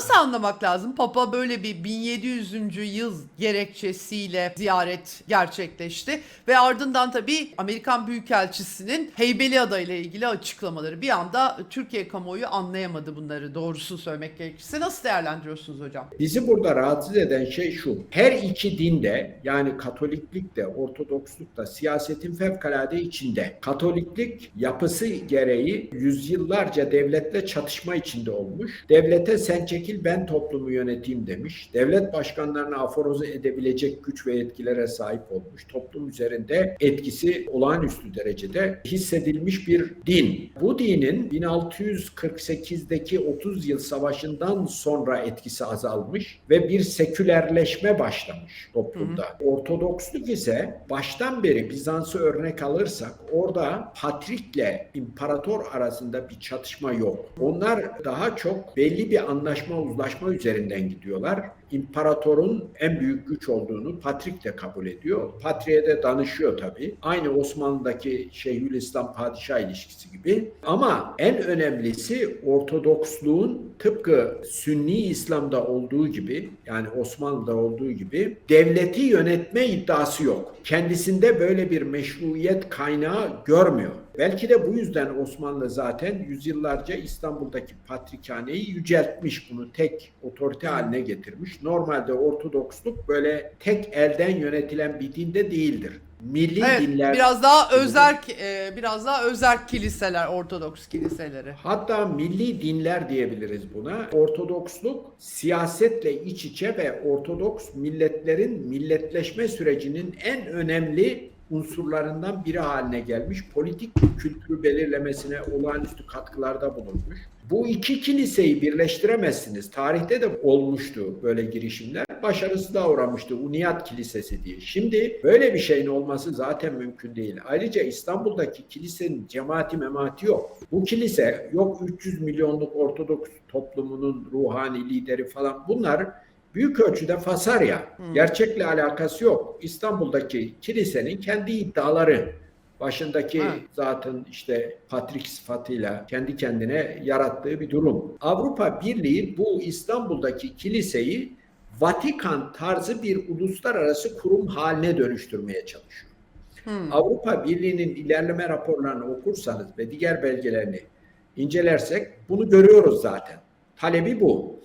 Nasıl anlamak lazım? Papa böyle bir 1700. yıl gerekçesiyle ziyaret gerçekleşti ve ardından tabii Amerikan Büyükelçisi'nin Heybeliada ile ilgili açıklamaları. Bir anda Türkiye kamuoyu anlayamadı bunları doğrusunu söylemek gerekirse. Nasıl değerlendiriyorsunuz hocam? Bizi burada rahatsız eden şey şu. Her iki dinde yani Katoliklik de Ortodoksluk da siyasetin fevkalade içinde. Katoliklik yapısı gereği yüzyıllarca devletle çatışma içinde olmuş. Devlete sen çekil ben toplumu yöneteyim demiş. Devlet başkanlarını aforoze edebilecek güç ve yetkilere sahip olmuş. Toplum üzerinde etkisi olağanüstü derecede hissedilmiş bir din. Bu dinin 1648'deki 30 yıl savaşından sonra etkisi azalmış ve bir sekülerleşme başlamış toplumda. Ortodoksluk ise baştan beri Bizans'ı örnek alırsak orada patrikle imparator arasında bir çatışma yok. Onlar daha çok belli bir anlaşma uzlaşma üzerinden gidiyorlar. İmparatorun en büyük güç olduğunu Patrik de kabul ediyor. Patriğe de danışıyor tabii. Aynı Osmanlı'daki Şeyhülislam padişah ilişkisi gibi. Ama en önemlisi Ortodoksluğun tıpkı Sünni İslam'da olduğu gibi yani Osmanlı'da olduğu gibi devleti yönetme iddiası yok. Kendisinde böyle bir meşruiyet kaynağı görmüyor. Belki de bu yüzden Osmanlı zaten yüzyıllarca İstanbul'daki patrikhaneyi yüceltmiş bunu tek otorite haline getirmiş. Normalde Ortodoksluk böyle tek elden yönetilen bir dinde değildir. Milli Evet, dinler biraz daha özerk, e, biraz daha özerk kiliseler, Ortodoks kiliseleri. Hatta milli dinler diyebiliriz buna. Ortodoksluk siyasetle iç içe ve Ortodoks milletlerin milletleşme sürecinin en önemli unsurlarından biri haline gelmiş. Politik kültürü belirlemesine olağanüstü katkılarda bulunmuş. Bu iki kiliseyi birleştiremezsiniz. Tarihte de olmuştu böyle girişimler. Başarısı da uğramıştı. Uniyat Kilisesi diye. Şimdi böyle bir şeyin olması zaten mümkün değil. Ayrıca İstanbul'daki kilisenin cemaati memaati yok. Bu kilise yok 300 milyonluk Ortodoks toplumunun ruhani lideri falan. Bunlar büyük ölçüde fasarya. Gerçekle alakası yok. İstanbul'daki kilisenin kendi iddiaları. Başındaki Ha. zaten işte Patrik sıfatıyla kendi kendine yarattığı bir durum. Avrupa Birliği bu İstanbul'daki kiliseyi Vatikan tarzı bir uluslararası kurum haline dönüştürmeye çalışıyor. Hmm. Avrupa Birliği'nin ilerleme raporlarını okursanız ve diğer belgelerini incelersek bunu görüyoruz zaten. Talebi bu.